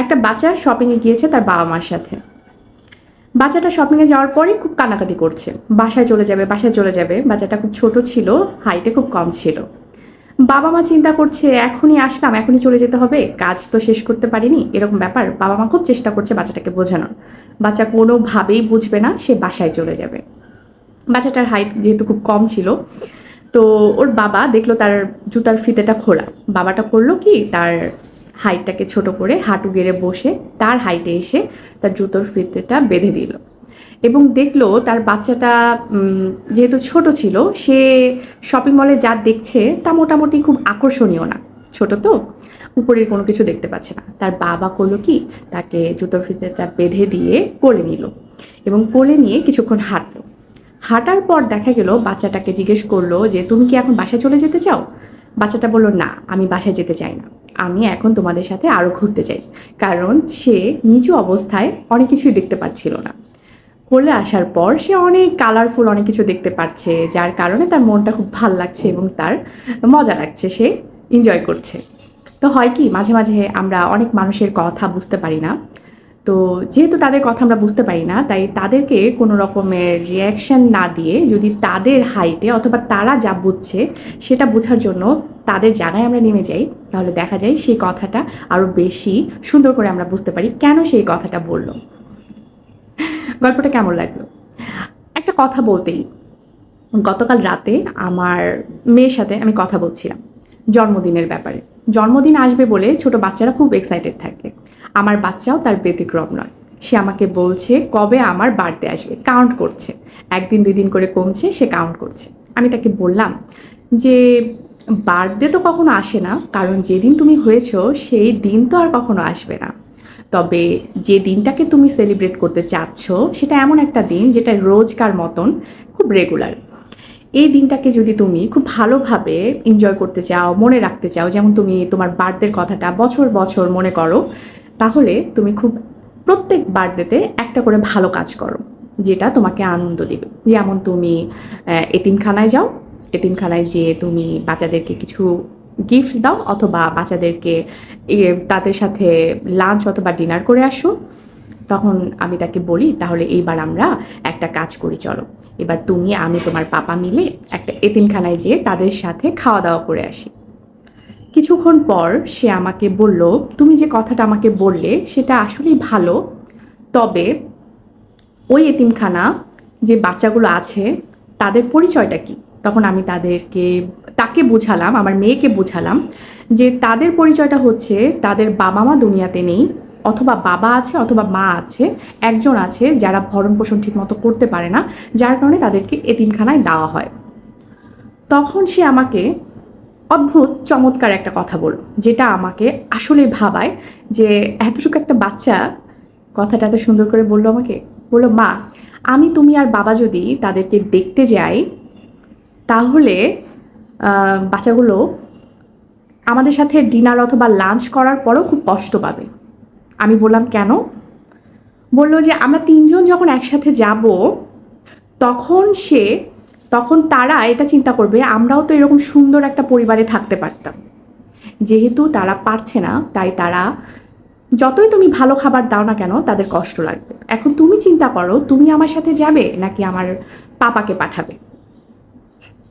একটা বাচ্চা শপিংয়ে গিয়েছে তার বাবা মার সাথে। বাচ্চাটা শপিংয়ে যাওয়ার পরেই খুব কান্নাকাটি করছে। বাসায় চলে যাবে, বাসায় চলে যাবে। বাচ্চাটা খুব ছোট ছিল হাইটে খুব কম ছিল। বাবা মা চিন্তা করছে, এখনই আসলাম, এখনই চলে যেতে হবে। কাজ তো শেষ করতে পারিনি। এরকম ব্যাপার বাবা মা খুব চেষ্টা করছে বাচ্চাটাকে বোঝানোর। বাচ্চা কোনোভাবেই বুঝবে না সে বাসায় চলে যাবে। বাচ্চাটার হাইট যেহেতু খুব কম ছিল, তো ওর বাবা দেখল তার জুতার ফিতেটা খোলা। বাবাটা করল কি, তার হাইটটাকে ছোট করে হাঁটু গেড়ে বসে তার হাইটে এসে তার জুতোর ফিতেটা বেঁধে দিল। এবং দেখল তার বাচ্চাটা যেহেতু ছোট ছিল, সে শপিং মলে যা দেখছে তা মোটামুটি খুব আকর্ষণীয় না। ছোট তো, উপরের কোনো কিছু দেখতে পাচ্ছে না। তার বাবা করল কি? তাকে জুতোর ফিতেটা বেঁধে দিয়ে কোলে নিল এবং কোলে নিয়ে কিছুক্ষণ হাঁটলো। হাঁটার পর দেখা গেল বাচ্চাটাকে জিজ্ঞেস করল যে, তুমি কি এখন বাসায় চলে যেতে চাও? বাচ্চাটা বলল, না, আমি বাসায় যেতে চাই না। আমি এখন তোমাদের সাথে আরও ঘুরতে চাই। কারণ সে নিচু অবস্থায় অনেক কিছুই দেখতে পাচ্ছিল না। কোলে আসার পর সে অনেক কালারফুল অনেক কিছু দেখতে পাচ্ছে যার কারণে তার মনটা খুব ভালো লাগছে এবং তার মজা লাগছে, সে এনজয় করছে। তো হয় কি, মাঝে মাঝে আমরা অনেক মানুষের কথা বুঝতে পারি না। তো যেহেতু তাদের কথা আমরা বুঝতে পারি না, তাই তাদেরকে কোনো রকমের রিয়াকশন না দিয়ে যদি তাদের হাইটে অথবা তারা যা বুঝছে সেটা বোঝার জন্য তাদের জায়গায় আমরা নেমে যাই, তাহলে দেখা যায় সেই কথাটা আরও বেশি সুন্দর করে আমরা বুঝতে পারি কেন সেই কথাটা বলল। গল্পটা কেমন লাগল? একটা কথা বলতেই, গতকাল রাতে আমার মেয়ের সাথে আমি কথা বলছিলাম, জন্মদিনের ব্যাপারে। জন্মদিন আসবে বলে ছোট বাচ্চারা খুব এক্সাইটেড থাকে। আমার বাচ্চাও তার ব্যতিক্রম নয়। সে আমাকে বলছে, কবে আমার বার্থডে আসবে? কাউন্ট করছে। একদিন, দুই দিন করে কমছে, সে কাউন্ট করছে। আমি তাকে বললাম যে, বার্থডে তো কখনো আসে না, কারণ যেদিন তুমি হয়েছো, সেই দিন তো আর কখনো আসবে না। তবে যে দিনটাকে তুমি সেলিব্রেট করতে চাচ্ছ, সেটা এমন একটা দিন যেটা রোজকার মতন খুব রেগুলার এই দিনটাকে যদি তুমি খুব ভালোভাবে এনজয় করতে চাও, মনে রাখতে চাও, যেমন তুমি তোমার বার্থডের কথাটা বছর বছর মনে করো তাহলে তুমি খুব প্রত্যেক বার্থডেতে একটা করে ভালো কাজ করো, যেটা তোমাকে আনন্দ দেবে। যেমন তুমি এতিমখানায় যাও, এতিমখানায় যেয়ে তুমি বাচ্চাদেরকে কিছু গিফট দাও, অথবা বাচ্চাদেরকে তাদের সাথে লাঞ্চ অথবা ডিনার করে আসো। তখন আমি তাকে বলি, তাহলে এইবার আমরা একটা কাজ করি, চলো। এবার তুমি, আমি তোমার পাপা মিলে একটা এতিমখানায় যেয়ে তাদের সাথে খাওয়া দাওয়া করে আসি। কিছুক্ষণ পর সে আমাকে বলল, তুমি যে কথাটা আমাকে বললে সেটা আসলেই ভালো। তবে ওই এতিমখানা যে বাচ্চাগুলো আছে, তাদের পরিচয়টা কি? তখন আমি তাদেরকে, তাকে বুঝালাম, আমার মেয়েকে বুঝালাম যে তাদের পরিচয়টা হচ্ছে তাদের বাবা মা দুনিয়াতে নেই, অথবা বাবা আছে অথবা মা আছে, একজন আছে যারা ভরণ পোষণ ঠিকমতো করতে পারে না, যার কারণে তাদেরকে এতিমখানায় দেওয়া হয়। তখন সে আমাকে অদ্ভুত, চমৎকার একটা কথা বলল, যেটা আমাকে আসলে ভাবায় যে এতটুকু একটা বাচ্চা কথাটা এত সুন্দর করে বলল আমাকে। বলল, মা, আমি তুমি আর বাবা যদি তাদেরকে দেখতে যাই, তাহলে বাচ্চাগুলো আমাদের সাথে ডিনার অথবা লাঞ্চ করার পরও খুব কষ্ট পাবে। আমি বললাম, কেন? বলল যে, আমরা তিনজন যখন একসাথে যাব, তখন সে তখন তারা এটা চিন্তা করবে, আমরাও তো এরকম সুন্দর একটা পরিবারে থাকতে পারতাম। যেহেতু তারা পারছে না, তাই তারা যতই তুমি ভালো খাবার দাও না কেন, তাদের কষ্ট লাগবে। এখন তুমি চিন্তা করো, তুমি আমার সাথে যাবে নাকি আমার পাপাকে পাঠাবে?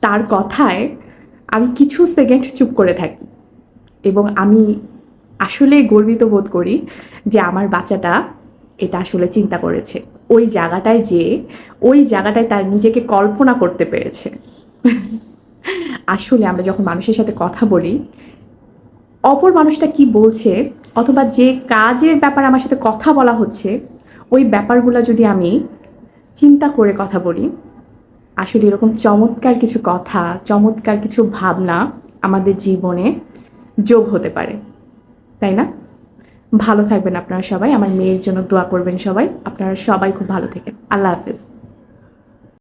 তার কথায় আমি কিছু সেকেন্ড চুপ করে থাকি এবং আমি আসলে গর্বিত বোধ করি যে আমার বাচ্চাটা এটা আসলে চিন্তা করেছে। ওই জায়গাটায় যে ওই জায়গাটায় তার নিজেকে কল্পনা করতে পেরেছে। আসলে আমরা যখন মানুষের সাথে কথা বলি, অপর মানুষটা কি বলছে অথবা যে কাজের ব্যাপারে আমার সাথে কথা বলা হচ্ছে, ওই ব্যাপারগুলো যদি আমি চিন্তা করে কথা বলি, আসলে এরকম চমৎকার কিছু কথা, চমৎকার কিছু ভাবনা আমাদের জীবনে যোগ হতে পারে। তাই না? ভালো থাকবেন আপনারা সবাই। আমার মেয়ের জন্য দোয়া করবেন সবাই। আপনারা সবাই খুব ভালো থাকেন। আল্লাহ হাফেজ।